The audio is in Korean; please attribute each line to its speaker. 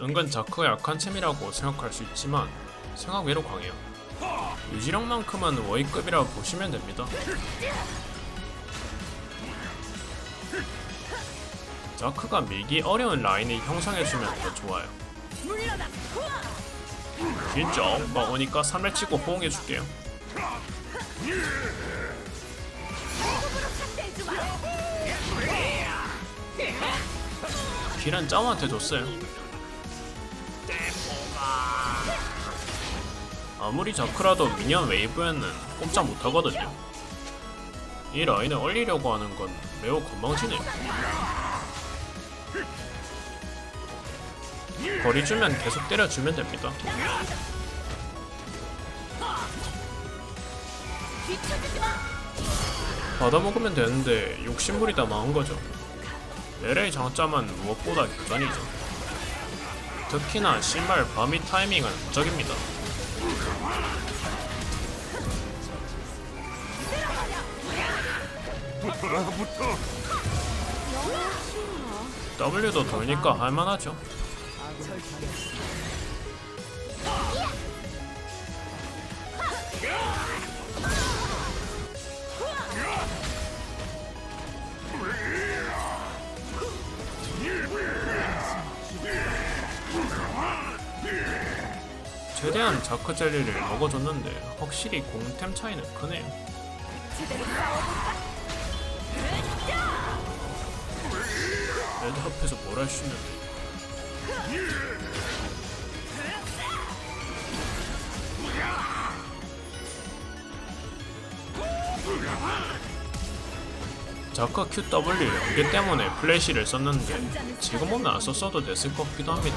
Speaker 1: 은근 자크가 약한 챔이라고 생각할 수 있지만 생각 외로 강해요. 유지력만큼은 워이급이라고 보시면 됩니다. 자크가 밀기 어려운 라인을 형성해주면 더 좋아요. 진짜 막 오니까 3렙 치고 호응해줄게요. 길은 짜오한테 줬어요. 아무리 자크라도 미니언 웨이브에는 꼼짝 못하거든요. 이 라인을 얼리려고 하는 건 매우 건방지네요. 거리 주면 계속 때려주면 됩니다. 받아먹으면 되는데 욕심부리다 망한 거죠. LA 장점은 무엇보다 교전이죠. 특히나 신발 바미 타이밍은 무적입니다. W도 돌니까 할만하죠. 최대한 자크 젤리를 먹어줬는데 확실히 공템 차이는 크네요. 레드 앞에서 뭘 할 수 있는데 자크 QW 연계 때문에 플래시를 썼는데 지금 오면 안 썼어도 됐을 것 같기도 합니다.